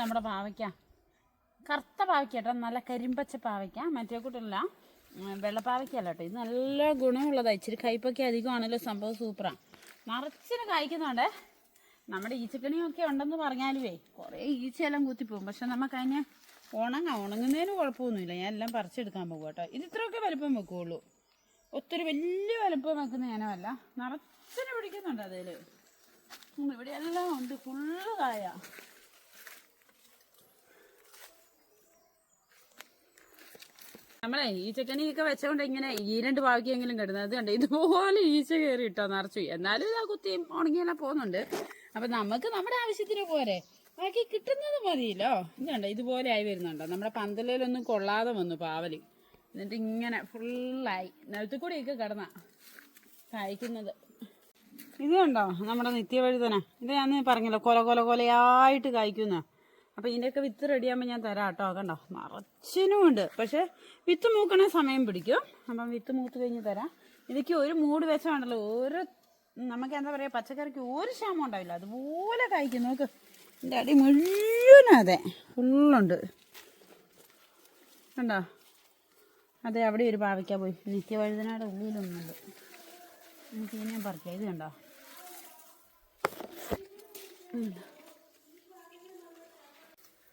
നമ്മുടെ പാവയ്ക്ക. കറുത്ത പാവയ്ക്ക കേട്ടോ നല്ല കരിമ്പച്ച പാവയ്ക്ക. മറ്റേ കൂട്ടല്ല വെള്ളപ്പാവയ്ക്കല്ല കേട്ടോ. ഇത് നല്ല ഗുണമുള്ളതാണ് ഇച്ചിരി കയ്പൊക്കെ അധികമാണല്ലോ. സംഭവം സൂപ്പറാണ് നിറച്ചിന് കായ്ക്കുന്നുണ്ട് നമ്മുടെ ഈച്ചക്കണിയൊക്കെ ഉണ്ടെന്ന് പറഞ്ഞാലുവേ കുറേ ഈച്ചയെല്ലാം കുത്തിപ്പോവും. പക്ഷെ നമുക്ക് അതിനെ ഉണങ്ങാം. ഉണങ്ങുന്നതിന് കുഴപ്പമൊന്നുമില്ല. ഞാൻ എല്ലാം പറിച്ചെടുക്കാൻ പോകും കേട്ടോ. ഇത് ഇത്രയൊക്കെ വലുപ്പം വെക്കുകയുള്ളൂ ഒത്തിരി വലിയ വലുപ്പം വെക്കുന്ന ഞാനല്ല നിറച്ചിന് പിടിക്കുന്നുണ്ട് അതിൽ ഇവിടെ എല്ലാം ഉണ്ട്. ഫുള്ള് കായ. നമ്മളെ ഈച്ചക്കണിയൊക്കെ വെച്ചോണ്ട് ഇങ്ങനെ ഈ രണ്ട് പാവയ്ക്കെങ്കിലും കിടന്നത് അത് കണ്ട് ഇതുപോലെ ഈച്ച കയറി ഇട്ടോ നിറച്ചു. എന്നാലും ഇതാ കുത്തിയും ഉണങ്ങിയെല്ലാം പോകുന്നുണ്ട്. അപ്പൊ നമുക്ക് നമ്മുടെ ആവശ്യത്തിന് പോരെ. ബാക്കി കിട്ടുന്നത് മതിയല്ലോ. ഇതുണ്ട് ഇതുപോലെ ആയി വരുന്നുണ്ടോ? നമ്മുടെ പന്തലിലൊന്നും കൊള്ളാതെ വന്നു പാവൽ. എന്നിട്ട് ഇങ്ങനെ ഫുള്ളായി. നിലത്തിൽ കൂടിയൊക്കെ കിടന്ന കായ്ക്കുന്നത്. ഇത് കണ്ടോ നമ്മുടെ നിത്യവഴുതന ഇത് ഞാൻ പറഞ്ഞല്ലോ കൊല കൊല കൊലയായിട്ട് കായ്ക്കുന്ന. അപ്പോൾ ഇതിന്റെയൊക്കെ വിത്ത് റെഡിയാകുമ്പോൾ ഞാൻ തരാം കേട്ടോ കണ്ടോ ഉണ്ട്. പക്ഷേ വിത്ത് മൂക്കണ സമയം പിടിക്കും. അപ്പം വിത്ത് മൂത്ത് കഴിഞ്ഞ് തരാം. ഇതൊക്കെ ഒരു മൂട് വെച്ചാണല്ലോ ഓരോ നമുക്ക് എന്താ പറയുക പച്ചക്കറിക്ക് ഒരു ക്ഷാമം ഉണ്ടാവില്ല. അതുപോലെ കായ്ക്കും. നോക്ക്. എന്റെ അടി മുഴുവനതെ ഫുള്ളുണ്ട്. കണ്ടോ? അതെ അവിടെ ഒരു പാവയ്ക്ക പോയി. നിത്യവഴുതനയുടെ ഉള്ളിലൊന്നുണ്ട്. ഇനിയും പറിക്കാം. ഇത് കണ്ടോ? ഉം.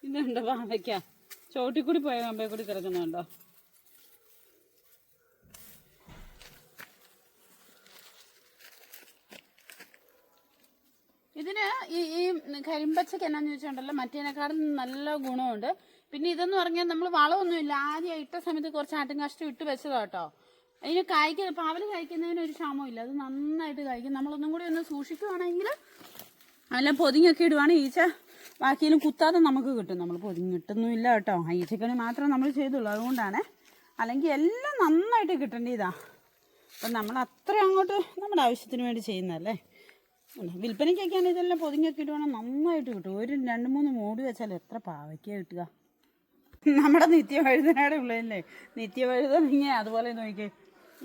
ഇതുണ്ട് പാവയ്ക്ക ചോട്ടി കൂടി പോയ കമ്പേ കൂടി കിടക്കുന്നുണ്ടോ? ഇതിന് ഈ ഈ കരിമ്പച്ചക്ക് എന്നാന്ന് ചോദിച്ചിട്ടുണ്ടല്ലോ മറ്റേതിനെക്കാളും നല്ല ഗുണമുണ്ട്. പിന്നെ ഇതെന്ന് പറഞ്ഞാൽ നമ്മൾ വളമൊന്നുമില്ല. ആദ്യം ഇട്ട സമയത്ത് കുറച്ച് ആട്ടും കഷ്ടം ഇട്ട് വെച്ചതാ കേട്ടോ. അതിന് കായ്ക്ക പാവൽ കായ്ക്കുന്നതിന് ഒരു ക്ഷാമമില്ല അത് നന്നായിട്ട് കായ്ക്കും. നമ്മളൊന്നും കൂടി ഒന്ന് സൂക്ഷിക്കുവാണെങ്കിൽ അല്ല പൊതിഞ്ഞൊക്കെ ഇടുവാണെങ്കിൽ ഈച്ച. ബാക്കിയിലും കുത്താതെ നമുക്ക് കിട്ടും. നമ്മൾ പൊതിഞ്ഞിട്ടൊന്നുമില്ല കേട്ടോ. ഈ മാത്രം നമ്മൾ ചെയ്തുള്ളൂ. അതുകൊണ്ടാണ്. അല്ലെങ്കിൽ എല്ലാം നന്നായിട്ട് കിട്ടേണ്ടതാ അപ്പം നമ്മൾ അത്ര അങ്ങോട്ട് നമ്മുടെ ആവശ്യത്തിന് വേണ്ടി ചെയ്യുന്നതല്ലേ. വിൽപ്പനയ്ക്കൊക്കെയാണ് ഇതെല്ലാം പൊതിഞ്ഞൊക്കെ ഇടുവാണെങ്കിൽ നന്നായിട്ട് കിട്ടും. ഒരു രണ്ട് മൂന്ന് മൂടി വെച്ചാൽ എത്ര പാവയ്ക്ക കിട്ടുക? നമ്മുടെ നിത്യവഴുതനയുടെ ഉള്ളതല്ലേ നിത്യവഴുതനങ്ങ അതുപോലെ നോക്കിയേ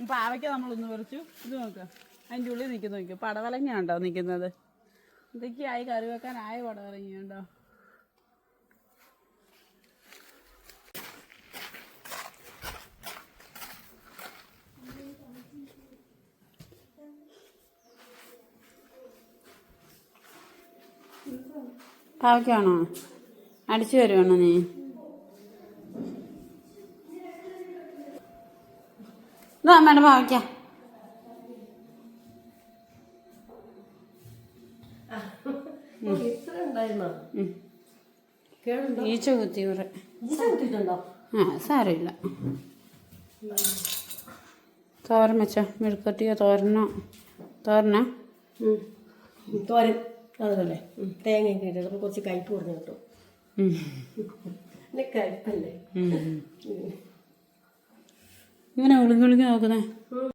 പാവയ്ക്ക നമ്മളൊന്ന് പറിച്ചു. ഇത് നോക്കുക അതിന്റെ ഉള്ളിൽ നിൽക്കുന്ന. നോക്കിയോ പടവലങ്ങ നിൽക്കുന്നത്? ഇതൊക്കെയായി കറി വെക്കാൻ ആയ പടം ഉണ്ടോ പാവയ്ക്കാണോ? അടിച്ചു വരുവാണോ നീ? ഇതാ മേഡം പാവയ്ക്ക. ഈച്ച കുത്തി കുറെ ആ സാരമില്ല. തോരൻ വെച്ച. മെഴുക്കട്ടിയോ തോരനോ? തോരനോ? തോരൻ. അതല്ലേ തേങ്ങയൊക്കെ ഇട്ടത് അപ്പോൾ കുറച്ച് കയ്പ് കുറഞ്ഞു കിട്ടും. പിന്നെ കയ്പല്ലേ. ഇങ്ങനെ ഒളിങ്ങി ഒളിങ്ങി നോക്കുന്നേ.